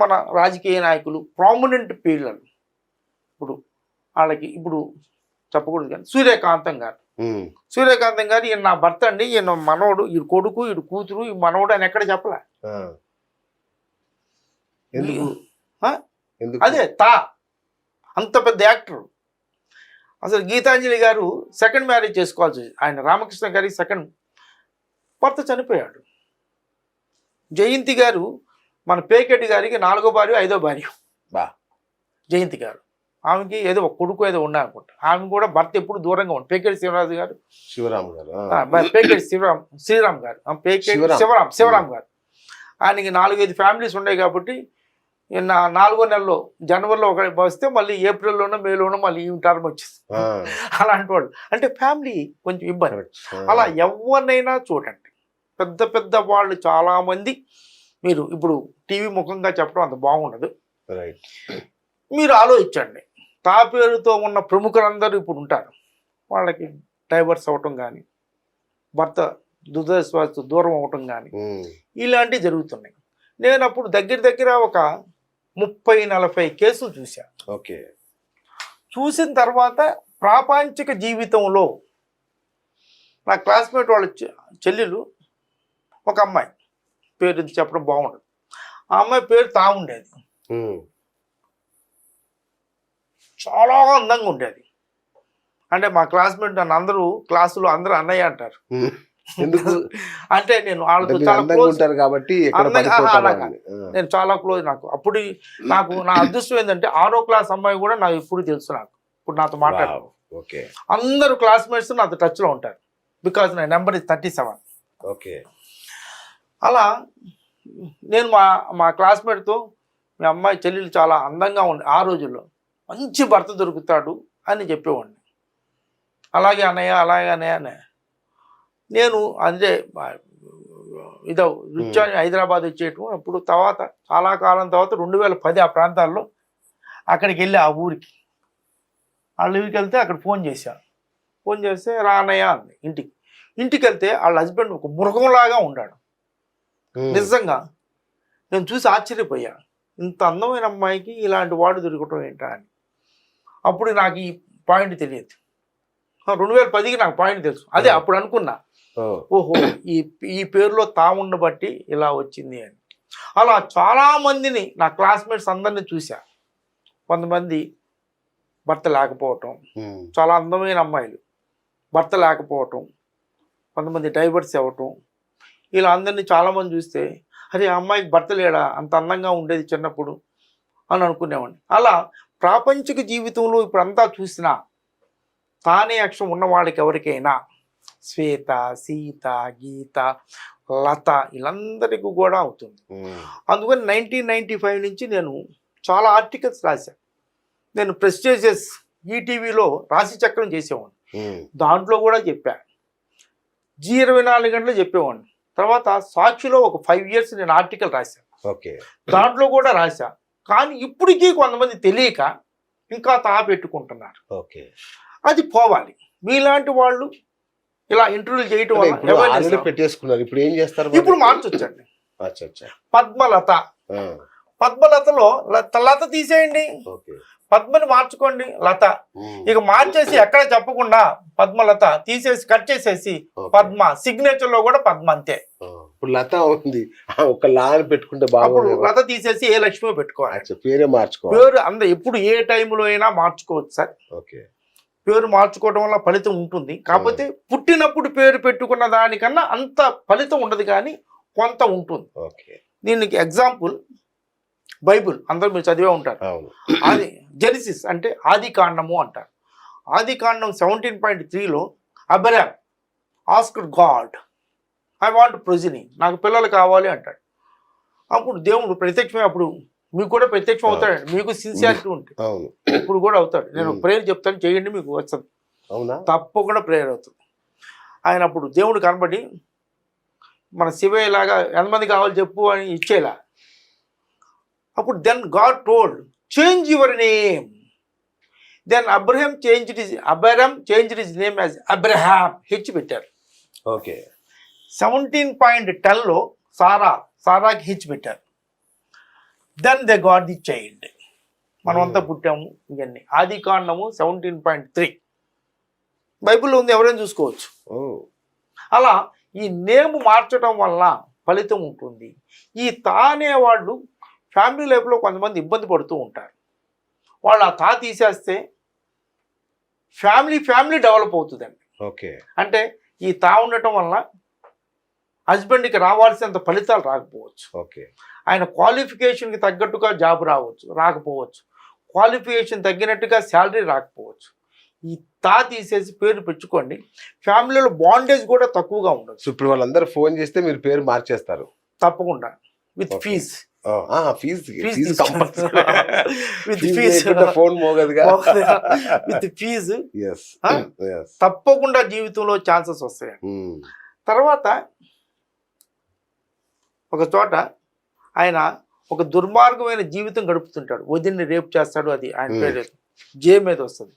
మన రాజకీయ నాయకులు ప్రామినెంట్ పిల్లలు ఇప్పుడు వాళ్ళకి ఇప్పుడు చెప్పకూడదు కానీ సూర్యకాంతం గారు. సూర్యకాంతం గారు ఈయన నా భర్త అండి ఈయన మనవడు ఈ కొడుకు ఈ కూతురు ఈ మనవడు అని ఎక్కడ చెప్పలే? అదే తా. అంత పెద్ద యాక్టర్. అసలు గీతాంజలి గారు సెకండ్ మ్యారేజ్ చేసుకోవాల్సి. ఆయన రామకృష్ణ గారి సెకండ్ భర్త చనిపోయాడు. జయంతి గారు మన పేకెటి గారికి నాలుగో భార్య ఐదో భార్య. బా. జయంతి గారు. ఆమెకి ఏదో ఒక కొడుకు ఏదో ఉన్నా అనుకుంటా ఆమె కూడా భర్త ఎప్పుడు దూరంగా ఉంది పేకెటి శివరాజు గారు. శివరామ్ గారు పేకెటి శివరామ్ శ్రీరామ్ గారు. పేకెటి శివరామ్. శివరామ్ శివరామ్ గారు. ఆయనకి నాలుగైదు ఫ్యామిలీస్ ఉన్నాయి కాబట్టి ఈయన నాలుగో నెలలో జనవరిలో ఒక వస్తే మళ్ళీ ఏప్రిల్లోనో మేలోనో మళ్ళీ ఈ టర్మ్ వచ్చింది ఆ, అలాంటి వాళ్ళు. అంటే ఫ్యామిలీ కొంచెం ఇబ్బంది. అలా ఎవరినైనా చూడండి. పెద్ద పెద్ద వాళ్ళు చాలా మంది మీరు ఇప్పుడు టీవీ ముఖంగా చెప్పడం అంత బాగుండదు. మీరు ఆలోచించండి. తా పేరుతో ఉన్న ప్రముఖులందరూ ఇప్పుడు ఉంటారు. వాళ్ళకి డైవర్స్ అవ్వటం కానీ భర్త దురదృష్టవస్తు దూరం అవ్వటం కానీ ఉమ్, ఇలాంటివి జరుగుతున్నాయి. నేను అప్పుడు దగ్గర దగ్గర ఒక ముప్పై నలభై కేసులు చూశాను ఓకే. చూసిన తర్వాత ప్రాపంచిక జీవితంలో నా క్లాస్మేట్ వాళ్ళ చెల్లెలు ఒక అమ్మాయి. పేరు ఇది చెప్పడం బాగుండదు. ఆ అమ్మాయి పేరు తా ఉండేది. ఉమ్, చాలా అందంగా ఉండేది. అంటే మా క్లాస్మేట్ నన్ను అందరూ క్లాసులో అందరూ అన్నయ్య అంటారు. ఎందుకు? అంటే నేను వాళ్ళతో చాలా ఉంటారు కాబట్టి నేను చాలా క్లోజ్ నాకు. అప్పుడు నాకు నా అదృష్టం ఏంటంటే ఆరో క్లాస్ అమ్మాయి కూడా నాకు ఇప్పుడు తెలుసు నాకు. ఇప్పుడు నాతో మాట్లాడు. Wow, okay. అందరూ క్లాస్మేట్స్ నాతో టచ్లో ఉంటారు. బికాజ్ నా number is thirty seven okay. అలా నేను మా మా క్లాస్మేట్తో మీ అమ్మాయి చెల్లెలు చాలా అందంగా ఉంది ఆ రోజుల్లో మంచి భర్త దొరుకుతాడు అని చెప్పేవాడిని. అలాగే అన్నయ్య అలాగే అన్నయ్య అనే. నేను అదే ఇదో రుచాని హైదరాబాద్ వచ్చేయటం అప్పుడు తర్వాత చాలా కాలం తర్వాత రెండు వేల పది ఆ ప్రాంతాల్లో అక్కడికి వెళ్ళి ఆ ఊరికి. వాళ్ళ ఊరికి వెళ్తే అక్కడ ఫోన్ చేశాను ఫోన్ చేస్తే రా అన్నయ్య అంది ఇంటికి. ఇంటికి వెళ్తే వాళ్ళ హస్బెండ్ ఒక మృగంలాగా ఉన్నాడు నిజంగా నేను చూసి ఆశ్చర్యపోయా. ఇంత అందమైన అమ్మాయికి ఇలాంటి వాడు దొరకటం ఏంటా అని. అప్పుడు నాకు ఈ పాయింట్ తెలియదు. రెండు వేల పదికి నాకు పాయింట్ తెలుసు. అదే అప్పుడు అనుకున్నా. ఓహో ఈ ఈ పేరులో తా ఉండబట్టి ఇలా వచ్చింది అని. అలా చాలా మందిని నా క్లాస్మేట్స్ అందరిని చూసా కొంతమంది భర్త లేకపోవటం చాలా అందమైన అమ్మాయిలు భర్త లేకపోవటం కొంతమంది డైవర్స్ అవ్వటం ఇలా అందరినీ చాలామంది చూస్తే అరే అమ్మాయికి భర్త లేడా? అంత అందంగా ఉండేది చిన్నప్పుడు అని అనుకునేవాడిని. అలా ప్రాపంచిక జీవితంలో ఇప్పుడు అంతా చూసినా తానే అక్షరం ఉన్నవాడికి ఎవరికైనా శ్వేత సీత గీత లత వీళ్ళందరికీ కూడా అవుతుంది. అందుకని నైన్టీన్ నైంటీ ఫైవ్ నుంచి నేను చాలా ఆర్టికల్స్ రాశాను నేను ప్రెస్టేజియస్ ఈటీవీలో రాశి చక్రం చేసేవాడిని. దాంట్లో కూడా చెప్పా. జీ ఇరవై నాలుగు గంటలు చెప్పేవాడిని. తర్వాత సాక్షిలో ఒక ఫైవ్ ఇయర్స్ నేను ఆర్టికల్ రాశాను ఓకే. దాంట్లో కూడా రాశా. కానీ ఇప్పటికీ కొంతమంది తెలియక ఇంకా తా పెట్టుకుంటున్నారు ఓకే. అది పోవాలి. మీలాంటి వాళ్ళు ఇలా ఇంటర్వ్యూలు చేయటం పెట్టేసుకున్నారు. ఇప్పుడు ఏం చేస్తారు? ఇప్పుడు మార్చొచ్చండి. అచ్చా అచ్చా. పద్మలత. పద్మలతలో లత లత తీసేయండి. పద్మని మార్చుకోండి లత. ఇక మార్చేసి ఎక్కడ చెప్పకుండా పద్మలత తీసేసి కట్ చేసేసి. పద్మ సిగ్నేచర్లో కూడా పద్మ అంతే. ఇప్పుడు లత ఉంది. ఒక లా పెట్టుకుంటే బాగుంది లత తీసేసి ఏ లక్ష్మి పెట్టుకోవాలి? పేరే మార్చుకోవాలి. పేరు అంద ఎప్పుడు ఏ టైంలో అయినా మార్చుకోవచ్చు సార్. ఓకే. పేరు మార్చుకోవడం వల్ల ఫలితం ఉంటుంది. కాకపోతే పుట్టినప్పుడు పేరు పెట్టుకున్న దానికన్నా అంత ఫలితం ఉండదు కానీ కొంత ఉంటుంది. ఓకే. దీనికి ఎగ్జాంపుల్ బైబుల్ అందరూ మీరు చదివే ఉంటారు. ఆది జెనిసిస్ అంటే ఆది కాండము అంటారు. ఆది కాండం సెవెంటీన్ పాయింట్ త్రీలో Abram asked God I want progeny నాకు పిల్లలు కావాలి అంటాడు. అప్పుడు దేవుడు ప్రత్యక్షమే అప్పుడు మీకు కూడా ప్రత్యక్షం అవుతాడండి. మీకు సిన్సియారిటీ ఉంటుంది ఇప్పుడు కూడా అవుతాడు. నేను. ప్రేయర్ చెప్తాను చేయండి మీకు వస్తుంది అవునా? తప్పకుండా ప్రేయర్ అవుతుంది. ఆయన అప్పుడు దేవుడు కనబడి మన శివయ్య లాగా ఎంతమంది కావాలి చెప్పు అని ఇచ్చేలా. అప్పుడు then God told change your name then Abraham change is Abraham change is name as Abraham H పెట్టారు. ఓకే. సెవెంటీన్ పాయింట్ టెన్లో సారా సారాకి హెచ్ పెట్టారు. Then they got the child మనమంతా పుట్టాము ఇవన్నీ. ఆది కాండము సెవెంటీన్ పాయింట్ త్రీ బైబిల్లో ఉంది ఎవరైనా చూసుకోవచ్చు. అలా ఈ నేమ్ మార్చడం వల్ల ఫలితం ఉంటుంది. ఈ తా అనేవాళ్ళు ఫ్యామిలీ లైఫ్లో కొంతమంది ఇబ్బంది పడుతూ ఉంటారు. వాళ్ళు ఆ తా తీసేస్తే ఫ్యామిలీ ఫ్యామిలీ డెవలప్ అవుతుందండి. ఓకే. అంటే ఈ తా ఉండటం వల్ల హస్బెండ్కి రావాల్సినంత ఫలితాలు రాకపోవచ్చు. ఓకే. ఆయన క్వాలిఫికేషన్కి తగ్గట్టుగా జాబ్ రావచ్చు రాకపోవచ్చు. క్వాలిఫికేషన్ తగ్గినట్టుగా శాలరీ రాకపోవచ్చు. ఈ తా తీసేసి పేరు పెట్టుకోండి. ఫ్యామిలీలో బాండేజ్ కూడా తక్కువగా ఉండదు ఇప్పుడు వాళ్ళందరూ ఫోన్ చేస్తే మీరు పేరు మార్చేస్తారు. తప్పకుండా. With. Peace. Phone మోగదుగా. With fees. తప్పకుండా జీవితంలో ఛాన్సెస్ వస్తాయి Hmm. తర్వాత ఒక చోట ఆయన ఒక దుర్మార్గమైన జీవితం గడుపుతుంటాడు. వదిన్ని రేపు చేస్తాడు అది ఆయన Hmm. పేరు జే మీద వస్తుంది.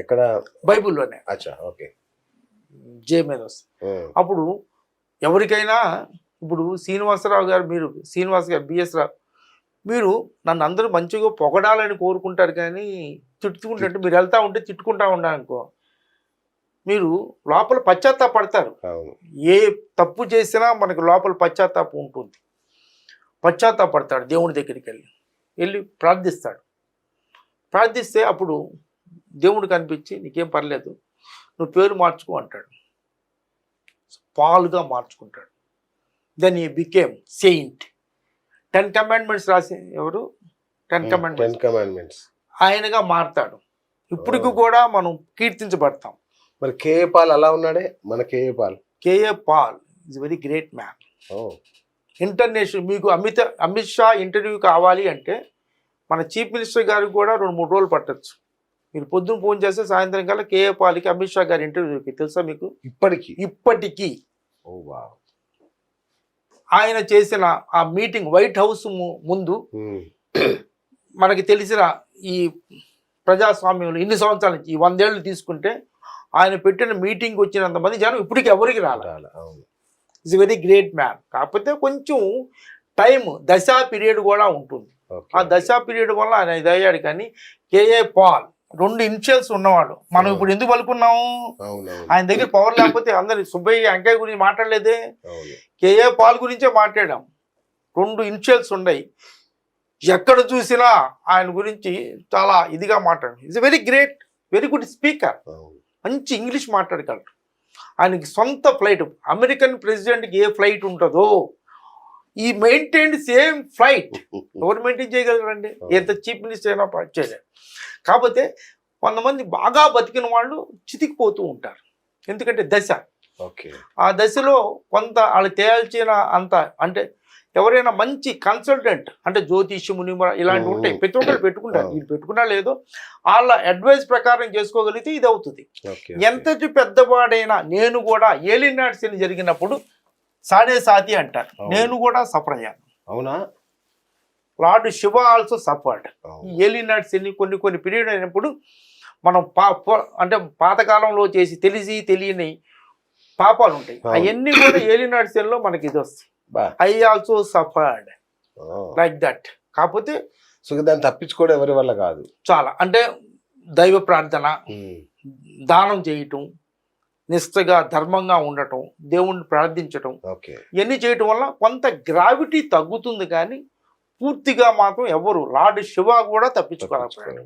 ఎక్కడ? బైబిల్లోనే. అచ్చా ఓకే. జే మీద వస్తుంది. అప్పుడు ఎవరికైనా ఇప్పుడు శ్రీనివాసరావు గారు మీరు శ్రీనివాస్ గారు బిఎస్ రావు మీరు నన్ను అందరూ మంచిగా పొగడాలని కోరుకుంటారు కానీ తిట్టుకుంటుంటే మీరు వెళ్తా ఉంటే తిట్టుకుంటా ఉన్నారనుకో మీరు లోపల పశ్చాత్తాపడతారు. ఏ తప్పు చేసినా మనకు లోపల పశ్చాత్తాపం ఉంటుంది. పశ్చాత్తాపడతాడు దేవుడి దగ్గరికి వెళ్ళి. వెళ్ళి ప్రార్థిస్తాడు. ప్రార్థిస్తే అప్పుడు దేవుడు కనిపించి నీకేం పర్లేదు నువ్వు పేరు మార్చుకో అంటాడు. పాలుగా మార్చుకుంటాడు. Then he became saint ten commandments రాసి ఎవరు? టెన్ కమాండ్మెంట్స్ కమాండ్మెంట్స్ ఆయనగా మారుతాడు. ఇప్పటికి కూడా మనం కీర్తించబడతాం. మరి కేఏ పాల్ అలా ఉన్నాడే? మన KA Paul. KA Paul is very great man international మీకు అమిత అమిత్ షా ఇంటర్వ్యూ కావాలి అంటే మన చీఫ్ మినిస్టర్ గారికి కూడా రెండు మూడు రోజులు పట్టొచ్చు. మీరు పొద్దున్న ఫోన్ చేస్తే సాయంత్రం కల్లా కేఏ పాల్కి అమిత్ షా గారి ఇంటర్వ్యూకి తెలుసా మీకు? ఇప్పటికి. ఇప్పటికీ. ఓ వా ఆయన చేసిన ఆ మీటింగ్ వైట్ హౌస్ ముందు. మనకి తెలిసిన ఈ ప్రజాస్వామ్యంలో ఇన్ని సంవత్సరాల నుంచి ఈ వందేళ్ళు తీసుకుంటే ఆయన పెట్టిన మీటింగ్ వచ్చినంత మంది జనం ఇప్పటికి ఎవరికి రాలి. ఇస్ వెరీ గ్రేట్ మ్యాన్ కాకపోతే కొంచెం టైం దశా పీరియడ్ కూడా ఉంటుంది. ఆ దశా పీరియడ్ వల్ల ఆయన ఇది అయ్యాడు కానీ కేఏ పాల్ రెండు ఇనిషియల్స్ ఉన్నవాడు మనం ఇప్పుడు ఎందుకు పలుకున్నాము ఆయన దగ్గర పవర్ లేకపోతే అందరి సుబ్బయ్య వెంకయ్య గురించి మాట్లాడలేదే? కేఏ పాల్ గురించే మాట్లాడాం. రెండు ఇనిషియల్స్ ఉన్నాయి. ఎక్కడ చూసినా ఆయన గురించి చాలా ఇదిగా మాట్లాడు is very great very good speaker మంచి ఇంగ్లీష్ మాట్లాడగలరు ఆయనకి సొంత ఫ్లైట్ అమెరికన్ ప్రెసిడెంట్కి ఏ ఫ్లైట్ ఉంటుందో ఈ మెయింటైన్ సేమ్ ఫ్లైట్. ఎవరు మెయింటైన్ చేయగలరండి? ఎంత చీఫ్ మినిస్టర్ అయినా పా- చేయలేరు కాకపోతే కొంతమంది బాగా బతికిన వాళ్ళు చితికిపోతూ ఉంటారు. ఎందుకంటే దశ. ఓకే. ఆ దశలో కొంత వాళ్ళకి తేల్చిన అంత అంటే ఎవరైనా మంచి కన్సల్టెంట్ అంటే జ్యోతిష్యము నిమ్మ ఇలాంటివి ఉంటాయి. ప్రతి ఒక్కరు పెట్టుకుంటారు. వీళ్ళు పెట్టుకున్నా లేదో. వాళ్ళ అడ్వైస్ ప్రకారం చేసుకోగలిగితే ఇది అవుతుంది ఎంతటి పెద్దవాడైనా నేను కూడా ఏలినాడ్స్ జరిగినప్పుడు సాడే సాతి అంటారు. నేను కూడా సఫర్ అయ్యాను. అవునా? లార్డ్ శివ ఆల్సో సఫర్డ్ అవును. ఏలినాడ్స్ ఎన్ని కొన్ని కొన్ని పీరియడ్ అయినప్పుడు మనం పా అంటే పాతకాలంలో చేసి తెలిసి తెలియని పాపాలు ఉంటాయి. అవును. అవన్నీ కూడా ఏలినాడ్స్లో మనకి ఇది వస్తాయి. బా. I also suffered like that కాకపోతే సో దాన్ని తప్పించుకోవడం ఎవరి వల్ల కాదు? చాలా. అంటే దైవ ప్రార్థన. దానం చేయటం నిష్ఠగా ధర్మంగా ఉండటం దేవుణ్ణి ప్రార్థించటం. ఓకే. ఇవన్నీ చేయటం వల్ల కొంత గ్రావిటీ తగ్గుతుంది కానీ పూర్తిగా మాత్రం ఎవరు లార్డ్ శివ కూడా తప్పించుకోలేకపోయాడు.